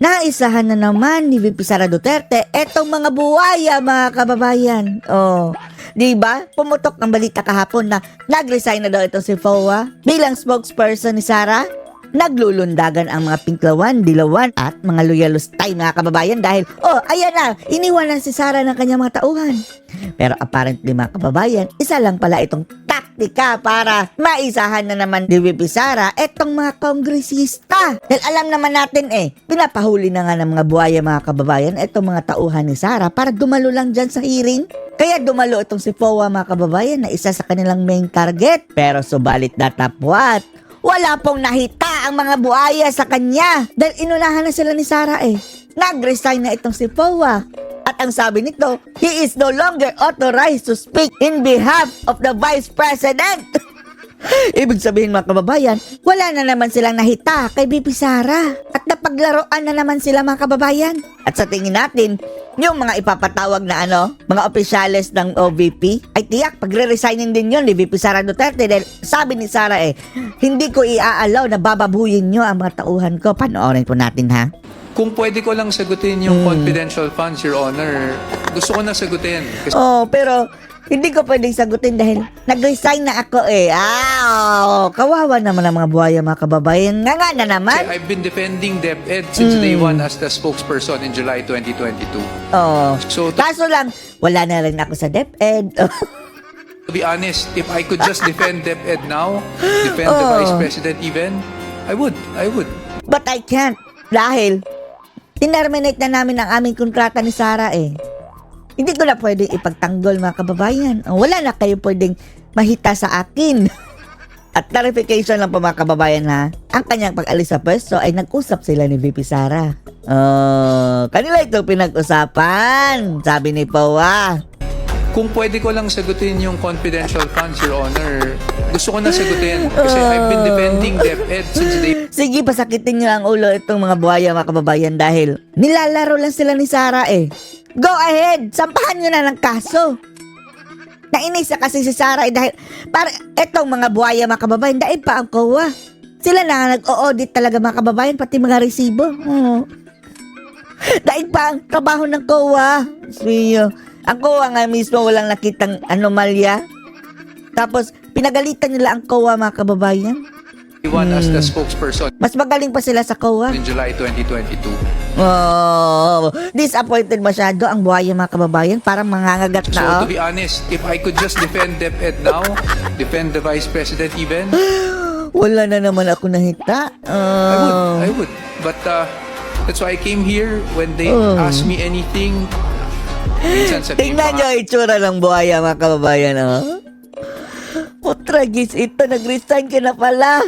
Naisahan na naman ni VP Sara Duterte etong mga buwaya mga kababayan. Oh, 'di ba? Pumutok ng balita kahapon na nag-resign na daw itong si FOA bilang spokesperson ni Sara. Naglulundagan ang mga pinklawan, dilawan at mga loyalustay mga kababayan dahil, oh, ayan na, iniwanan si Sara ng kanyang mga tauhan. Pero apparently mga kababayan, isa lang pala itong taktika para maisahan na naman ni VP Sara etong mga kongresista. Dahil alam naman natin eh, pinapahuli na nga ng mga buhaya mga kababayan etong mga tauhan ni Sara para dumalo lang dyan sa hearing. Kaya dumalo itong si FOA mga kababayan na isa sa kanilang main target. Pero subalit datapwat, wala pong nahita ang mga buhaya sa kanya dahil inunahan na sila ni Sara eh. Nag-resign na itong si FOA. At ang sabi nito, he is no longer authorized to speak in behalf of the Vice President. Ibig sabihin mga kababayan, wala na naman silang nahita kay BP Sara. At napaglaruan na naman sila mga kababayan. At sa tingin natin, yung mga ipapatawag na ano, mga opisyales ng OVP, ay tiyak, pagre-resignin din yun ni VP Sara Duterte. Dahil sabi ni Sara eh, hindi ko iaalaw na bababuyin nyo ang mga tauhan ko. Panoorin po natin ha. Kung pwede ko lang sagutin yung confidential funds, Your Honor, gusto ko na sagutin. Kasi Oh, pero hindi ko pwedeng sagutin dahil nag-resign na ako eh. Ah, oh, kawawa naman ang mga buhaya mga kababayan. Nga nga na naman. I've been defending DepEd since day one as the spokesperson in July 2022. Oh. So, to, Kaso lang, wala na rin ako sa DepEd. to be honest, if I could just defend DepEd now, defend the Oh. Vice President even, I would, I would. But I can't. Dahil, tinerminate na namin ang aming kontrata ni Sara eh. Hindi ko na pwedeng ipagtanggol mga kababayan. Wala na kayo pwedeng mahita sa akin. At clarification lang po mga kababayan ha. Ang kanyang pag-alis sa pwesto ay nag-usap sila ni VP Sara. Oh, kanila ito pinag-usapan. Sabi ni Pawa. Kung pwede ko lang sagutin yung confidential funds, Your Honor, gusto ko na sagutin. Kasi I've been defending DepEd since day Sige, pasakitin niyo ang ulo itong mga buhaya mga kababayan dahil nilalaro lang sila ni Sara eh. Go ahead! Sampahan niyo na ng kaso. Nainis na kasi si Sara eh dahil para etong mga buhaya mga kababayan dahil pa ang COA. Sila na nga nag-o-audit talaga mga kababayan pati mga resibo. Oo. Dahil pa ang trabaho ng COA. Siyo. Ang COA nga mismo walang nakitang anomalya. Tapos pinagalitan nila ang COA mga kababayan. one as Hmm. the spokesperson Mas magaling pa sila sa COA. in July 2022. Oh, disappointed masyado ang buhaya mga kababayan. Parang mangangagat So, na to oh. be honest, if I could just defend DepEd now, defend the Vice President even, Wala na naman ako nahita. I would, Oh. I would. But uh, that's why I came here when they Oh. ask me anything. Minsan sabihin Tingnan nyo itsura ng buhaya mga kababayan. Oh. Putragis ito, nag-resign ka na pala.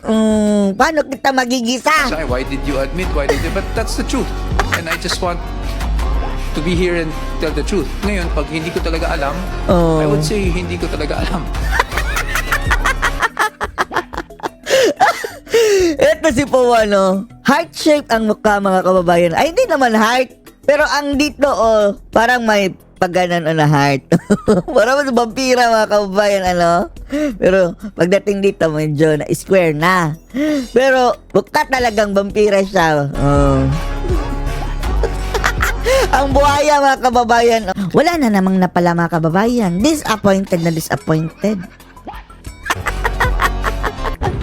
Mm, paano kita magigisa? "Sai, why did you admit? Why did you? But that's the truth. And I just want to be here and tell the truth. Ngayon, pag hindi ko talaga alam, Oh. I would say hindi ko talaga alam. Ito si Pawano. Heart shape ang mukha mga kababayan. Ay, hindi naman heart. Pero ang dito, oh, parang may pagganan o na heart. parang mas vampira mga kababayan, ano? Pero pagdating dito, medyo na square na. Pero mukha talagang vampira siya. Oh. ang buhaya mga kababayan. Wala na namang napala mga kababayan. Disappointed na disappointed.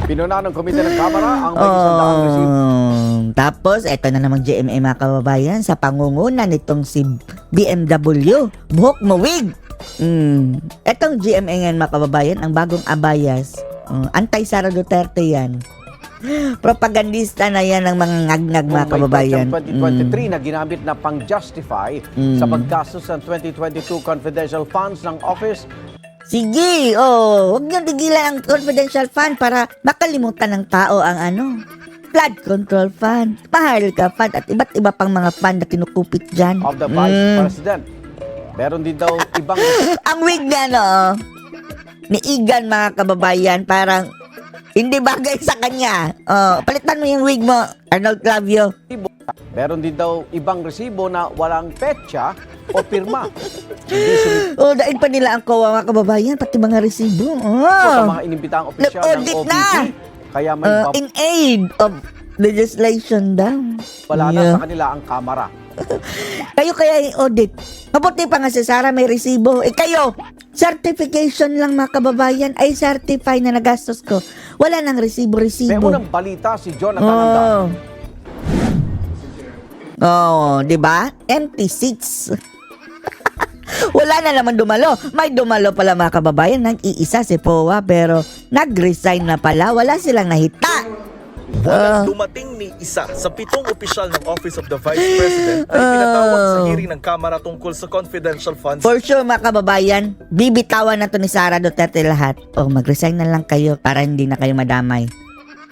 Pinuna ng komite ng Kamara ang may isang. Oh, tapos, eto na namang GMA mga kababayan sa pangunguna nitong si BMW, Buhok Mawig. Mm. Etong GMA ngayon mga kababayan, ang bagong abayas. Uh, anti-Sara Duterte yan. Propagandista na yan ng mga ngag-ngag mga may kababayan. petsang 2023 na ginamit na pang-justify Mm. sa paggastos ng 2022 confidential funds ng Office Sige, oh, huwag niyong tigilan ang confidential fund para makalimutan ng tao ang ano, flood control fund, Maharlika fund, at iba't iba pang mga fund na kinukupit dyan. of the Vice Mm. President. Meron din daw ibang ang wig niya, no, ni Igan, mga kababayan, parang hindi bagay sa kanya. Oh, palitan mo yung wig mo, Arnold Clavio. Meron din daw ibang resibo na walang petsa o pirma. Oh, dahil pa nila ang kawa, mga kababayan, pati mga resibo. sa Oh, mga inimbitang opisyal ng OVP. na. Kaya may uh, in aid of Legislation daw. Wala na Yeah. sa kanila ang kamera. Kayo kaya i-audit. Mabuti pa nga si Sarah may resibo. Eh kayo, certification lang mga kababayan ay certify na nagastos ko. Wala nang May resibo-resibo. unang balita si Jonathan Andal. Oh. Oh, 'di ba? Empty seats. Wala na naman dumalo. May dumalo pala mga kababayan. Nag-iisa si Powa pero nag-resign na pala. Wala silang nahita. Walang dumating ni isa sa pitong opisyal ng Office of the Vice President na ipinatawag sa hearing ng Kamara tungkol sa confidential funds For sure mga kababayan, bibitawan na to ni Sara Duterte lahat. O mag-resign na lang kayo para hindi na kayo madamay.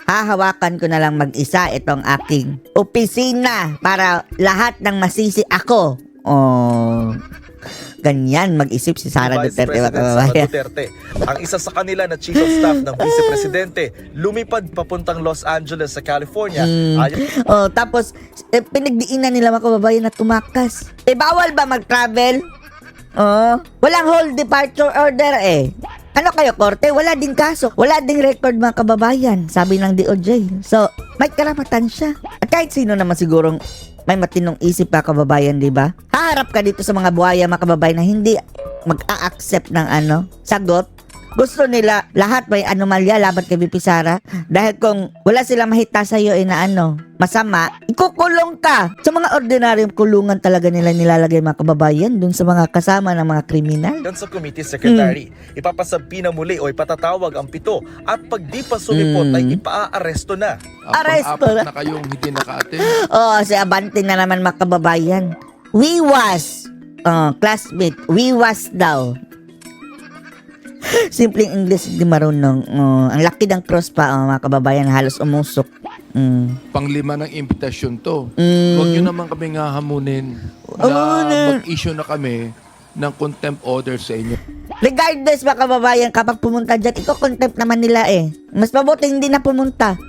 Hahawakan ko na lang mag-isa itong aking opisina para lahat ng masisi ako. Oh, ganyan mag-isip si Sara Vice Duterte President Sara. Duterte. Ang isa sa kanila na Chief of Staff ng Vice Presidente lumipad papuntang Los Angeles sa California. Mm. Ayon Oh, tapos eh, pinagdiinan nila mga kababayan na tumakas. Eh bawal ba mag-travel? Oh, walang whole departure order eh. Ano kayo, korte? Wala din kaso. Wala ding record mga kababayan, sabi ng DOJ. So, may karapatan siya. At kahit sino naman sigurong may matinong isip pa kababayan, di ba? Haharap ka dito sa mga buhaya mga kababayan na hindi mag-a-accept ng ano, sagot. Gusto nila lahat may anomalya laban kay VP Sara. Dahil kung wala silang mahita sa iyo eh na ano, masama, ikukulong ka. Sa mga ordinaryong kulungan talaga nila nilalagay mga kababayan dun sa mga kasama ng mga kriminal. sa committee secretary. Ipapasabi na muli o ipatatawag ang pito at pag di pa sumipot Mm. ay ipaa-aresto na. Aresto na. na kayong hindi naka-attend. Oh, si Abante na naman mga kababayan. We was, oh, classmate, we was daw. Simpleng English, hindi marunong. Oh, ang laki ng cross pa, oh, mga kababayan, halos umusok. Mm. Panglima ng imbitasyon to. Mm. Huwag nyo naman kami nga hamunin na Hamunin. mag-issue na kami ng contempt order sa inyo. Regardless mga kababayan, kapag pumunta dyan, iko-contempt naman nila eh. Mas mabuti hindi na pumunta.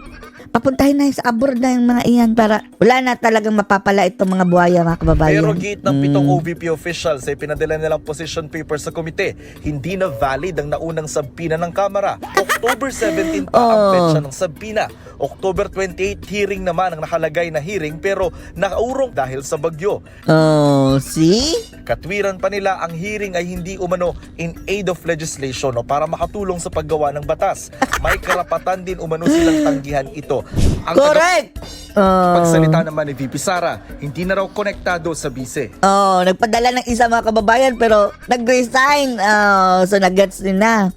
Papuntahin na sa abroad na yung mga iyan para wala na talagang mapapala itong mga buhaya mga kababayan. Pero gate ng pitong Mm. OVP officials ay pinadala nilang position paper sa komite. Hindi na valid ang naunang sabpina ng Kamara. October 17 pa ang Oh. petsa ng sabpina. October 28 hearing naman ang nakalagay na hearing pero nakaurong dahil sa bagyo. Oh, see? Katwiran pa nila ang hearing ay hindi umano in aid of legislation o para makatulong sa paggawa ng batas. May karapatan din umano silang tanggihan ito. Ang Correct! Oh. pagsalita naman ni VP Sara, hindi na raw konektado sa bise. Oh, nagpadala ng isa mga kababayan pero nag-resign. Oh, so nag-gets din na.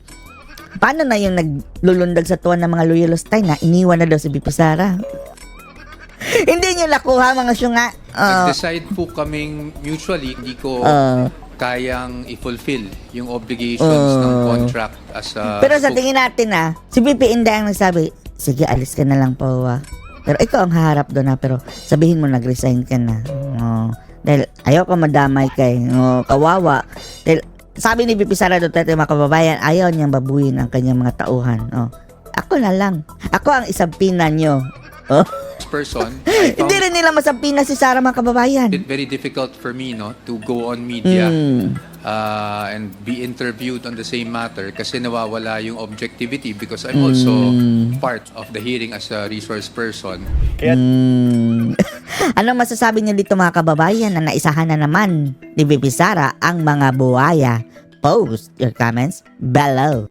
Paano na yung naglulundag sa tuwan ng mga loyalistay na iniwan na daw si Bipi Sara? Hindi niyo nakuha mga syunga. Oh, Nag-decide po kaming mutually, hindi ko oh. kayang i-fulfill yung obligations ng Oh. contract as a Pero sa tingin natin na, si Bibi Inday ang nagsabi, sige alis ka na lang po ah." Pero ikaw ang haharap doon na, pero sabihin mo nag-resign ka na. Oh, dahil ayaw ka madamay kay oh, kawawa. Dahil sabi ni Bibi Sara Duterte mga kababayan, ayaw niyang babuyin ang kanyang mga tauhan. Oh, ako na lang. Ako ang isang pina niyo. Oh. person, Hindi rin nila masampina si Sara mga kababayan. it very difficult for me no to go on media Mm. uh, and be interviewed on the same matter kasi nawawala yung objectivity because I'm also Mm. part of the hearing as a resource person. Mm. Anong masasabi niyo dito mga kababayan na naisahan na naman ni Bibi Sara ang mga buhaya? Post your comments below.